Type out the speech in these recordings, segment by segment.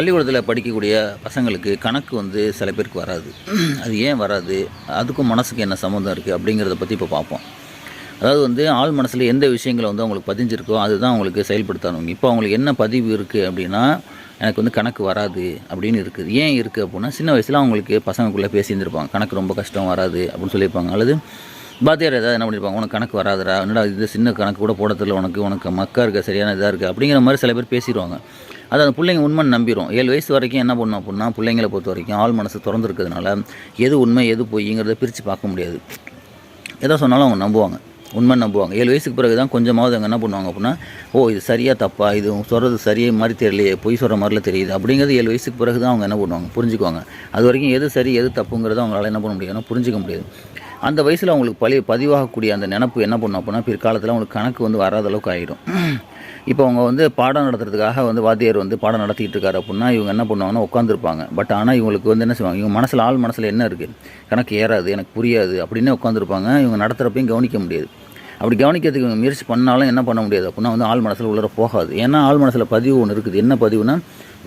பள்ளிக்கூடத்தில் படிக்கக்கூடிய பசங்களுக்கு கணக்கு வந்து சில பேருக்கு வராது. அது ஏன் வராது? அதுக்கும் மனசுக்கு என்ன சம்மந்தம் இருக்குது அப்படிங்கிறத பற்றி இப்போ பார்ப்போம் அதாவது வந்து ஆள் மனசில் எந்த விஷயங்கள் வந்து அவங்களுக்கு பதிஞ்சிருக்கோ அதுதான் அவங்களுக்கு செயல்படுத்தணும். இப்போ அவங்களுக்கு என்ன பதிவு இருக்குது அப்படின்னா எனக்கு வந்து கணக்கு வராது அப்படின்னு இருக்குது. ஏன் இருக்குது அப்படின்னா சின்ன வயசில் அவங்களுக்கு பசங்களுக்குள்ளே பேசியிருந்துருப்பாங்க கணக்கு ரொம்ப கஷ்டம் வராது அப்படின்னு சொல்லியிருப்பாங்க. அல்லது பாத்தியார் ஏதாவது என்ன பண்ணியிருப்பாங்க உனக்கு கணக்கு வராதுடா. என்னடா இது சின்ன கணக்கு கூட போட தெரியல. உனக்கு உனக்கு மக்கா இருக்க. சரியான இதாக இருக்குது அப்படிங்கிற மாதிரி சில பேர் பேசிடுவாங்க. அது அந்த பிள்ளைங்க உண்மை நம்பிடும் ஏழு வயசு வரைக்கும் என்ன பண்ணும் அப்படின்னா பிள்ளைங்களை பொறுத்த வரைக்கும் ஆள் மனசு திறந்துருக்கிறதுனால எது உண்மை எது பொய்ங்கிறத பிரித்து பார்க்க முடியாது. எதோ சொன்னாலும் அவங்க நம்புவாங்க. உண்மை நம்புவாங்க. ஏழு வயசுக்கு பிறகு தான் கொஞ்சமாவது அவங்க என்ன பண்ணுவாங்க அப்படின்னா ஓ இது சரியாக தப்பா? இது சொல்கிறது சரியே மாதிரி தெரியலையே பொய் சொல்கிற மாதிரிலாம் தெரியுது? அப்படிங்கிறது ஏழு வயசுக்கு பிறகு தான் அவங்க என்ன பண்ணுவாங்க? புரிஞ்சுக்குவாங்க. அது வரைக்கும் எது சரி எது தப்புங்கிறத அவங்களால என்ன பண்ண முடியாதுன்னா புரிஞ்சிக்க முடியாது. அந்த வயசில் அவங்களுக்கு பழி பதிவாகக்கூடிய அந்த நினப்பு என்ன பண்ணும் அப்படின்னா பிற்காலத்தில் அவங்களுக்கு கணக்கு வந்து வராத அளவுக்கு ஆகிடும் இப்போ அவங்க வந்து பாடம் நடத்துறதுக்காக வந்து வாத்தியார் வந்து பாடம் நடத்திக்கிட்டு இருக்காரு அப்படின்னா இவங்க என்ன பண்ணுவாங்கன்னா உட்காந்துருப்பாங்க பட் ஆனால் இவங்களுக்கு வந்து என்ன செய்வாங்க இவங்க மனசில் ஆள் மனசில் என்ன இருக்குது கணக்கு ஏறாது எனக்கு புரியாது அப்படின்னு உட்காந்துருப்பாங்க இவங்க நடத்துகிறப்பையும் கவனிக்க முடியாது. அப்படி கவனிக்கிறதுக்கு இவங்க முயற்சி பண்ணாலும் என்ன பண்ண முடியாது அப்படின்னா வந்து ஆள் மனசில் உள்ளர போகாது. ஏன்னா ஆள் மனசில் பதிவு ஒன்று இருக்குது. என்ன பதிவுனா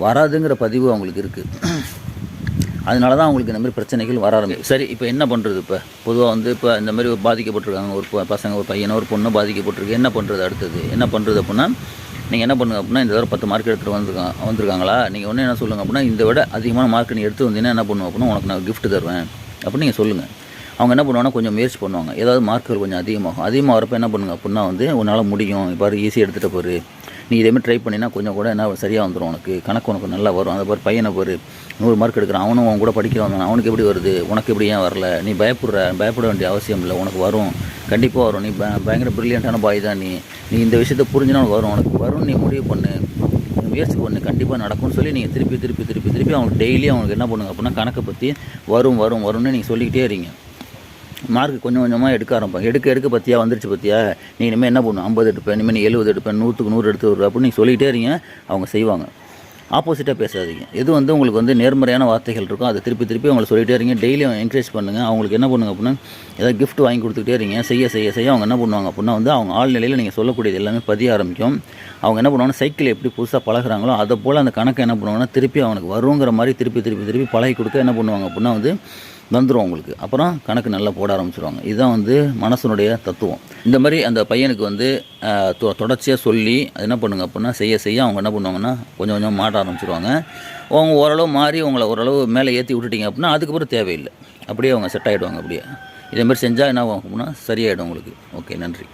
வராதுங்கிற பதிவு அவங்களுக்கு இருக்குது அதனால தான் அவங்களுக்கு இந்த மாதிரி பிரச்சனைகள் வர ஆரம்பிச்சு. சரி இப்போ என்ன பண்ணுறது இப்போ? பொதுவாக வந்து இப்போ இந்த மாதிரி பாதிக்கப்பட்டிருக்காங்க ஒரு ப- பசங்க ஒரு பையனோ ஒரு பொண்ணை பாதிக்கப்பட்டிருக்கு. என்ன பண்ணுறது அடுத்தது? என்ன பண்ணுறது அப்படின்னா நீங்கள் என்ன பண்ணுங்க அப்படின்னா இந்த தடவை பத்து மார்க் எடுத்துகிட்டு வந்துருக்காங்க வந்திருக்காங்களா? நீங்கள் ஒன்று என்ன சொல்லுங்கள் அப்படின்னா இந்த விட அதிகமான மார்க் நீ எடுத்து வந்தீங்கன்னா என்ன பண்ணுவோம் அப்படின்னா உனக்கு நான் கிஃப்ட் தருவேன். அப்படின்னு நீங்கள் சொல்லுங்கள் அவங்க என்ன பண்ணுவாங்கன்னா கொஞ்சம் முயற்சி பண்ணுவாங்க. ஏதாவது மார்க்குகள் கொஞ்சம் அதிகமாகும். அதிகமாக வரப்போ என்ன பண்ணுங்க அப்படின்னா வந்து உன்னால் முடியும். பாரு ஈஸியாக எடுத்துகிட்டு போரு நீ இதேமாதிரி ட்ரை பண்ணினா கொஞ்சம் கூட என்ன சரியாக வந்துடும் உனக்கு. கணக்கு உனக்கு நல்லா வரும். அந்த பாரு பையனை ஒரு நூறு மார்க் எடுக்கிறான். அவனும் அவன் கூட படிக்கிறவன் அவனுக்கு எப்படி வருது? உனக்கு எப்படி ஏன் வரல? நீ பயப்படுற பயப்பட வேண்டிய அவசியம் இல்லை. உனக்கு வரும். கண்டிப்பாக வரும். நீ பயங்கர ப்ரில்லியண்ட்டான பாய் தான் நீ. நீ இந்த விஷயத்தை புரிஞ்சுனா உனக்கு வரும். உனக்கு வரும் நீ முடிவு பண்ணு. முயற்சி பண்ணு. கண்டிப்பாக நடக்கும்னு சொல்லி நீங்கள் திருப்பி திருப்பி திருப்பி திருப்பி அவங்களுக்கு டெய்லி அவங்களுக்கு என்ன பண்ணுங்க அப்படின்னா கணக்கை பற்றி வரும் வரும் வரும்னு நீங்கள் சொல்லிக்கிட்டே இருங்க. மார்க் கொஞ்சம் கொஞ்சமாக எடுக்க ஆரம்பிப்பேன். எடுக்க எடுக்க பற்றியா வந்துருச்சு பற்றியா நீ இனிமேல் என்ன பண்ணும் ஐம்பது எடுப்பேன் இனிமேல் நீ எழுபது எடுப்பேன் நூற்றுக்கு நூறு எடுத்து வருவா அப்படின்னு நீங்கள் இருக்கீங்க இருங்க அவங்க செய்வாங்க. ஆப்போசிட்டாக பேசாதீங்க. எது வந்து உங்களுக்கு வந்து நேர்மறையான வார்த்தைகள் இருக்கும் அதை திருப்பி திருப்பி அவங்களை சொல்லிகிட்டே இருங்க. டெய்லியும் என்கரேஜ் பண்ணுங்கள் அவங்களுக்கு என்ன பண்ணுங்க அப்படின்னா ஏதாவது கிஃப்ட் வாங்கி கொடுத்துக்கிட்டே இருங்க. செய்ய செய்ய செய்ய அவங்க என்ன பண்ணுவாங்க அப்படின்னா வந்து அவங்க ஆழ்நிலையில் நீங்கள் சொல்லக்கூடியது எல்லாமே பதிய ஆரம்பிக்கும். அவங்க என்ன பண்ணுவாங்கன்னா சைக்கிள் எப்படி புதுசாக பழகுறாங்களோ அதை போல் அந்த கணக்கை என்ன பண்ணுவாங்கன்னா திருப்பி அவனுக்கு வருங்கிற மாதிரி திருப்பி திருப்பி திருப்பி பழகி கொடுக்க என்ன பண்ணுவாங்க அப்படின்னா வந்து வந்துடும் உங்களுக்கு. அப்புறம் கணக்கு நல்லா போட ஆரம்பிச்சிருவாங்க. இதுதான் வந்து மனசனுடைய தத்துவம். இந்த மாதிரி அந்த பையனுக்கு வந்து தொ- தொடர்ச்சியாக சொல்லி அது என்ன பண்ணுங்க அப்படின்னா செய்ய செய்ய அவங்க என்ன பண்ணுவாங்கன்னா கொஞ்சம் கொஞ்சம் மாட்ட ஆரம்பிச்சிருவாங்க. அவங்க ஓரளவு மாறி உங்களை ஓரளவு மேலே ஏற்றி விட்டுட்டீங்க அப்படின்னா அதுக்கப்புறம் தேவையில்லை. அப்படியே அவங்க செட் ஆகிடுவாங்க அப்படியே. இதேமாதிரி செஞ்சால் என்ன ஆகும் அப்படின்னா சரியாயிடும் உங்களுக்கு. ஓகே நன்றி.